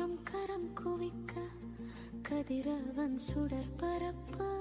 காற்றும் கரம் குவிக்க கதிரவன் சுடர் பரப்ப.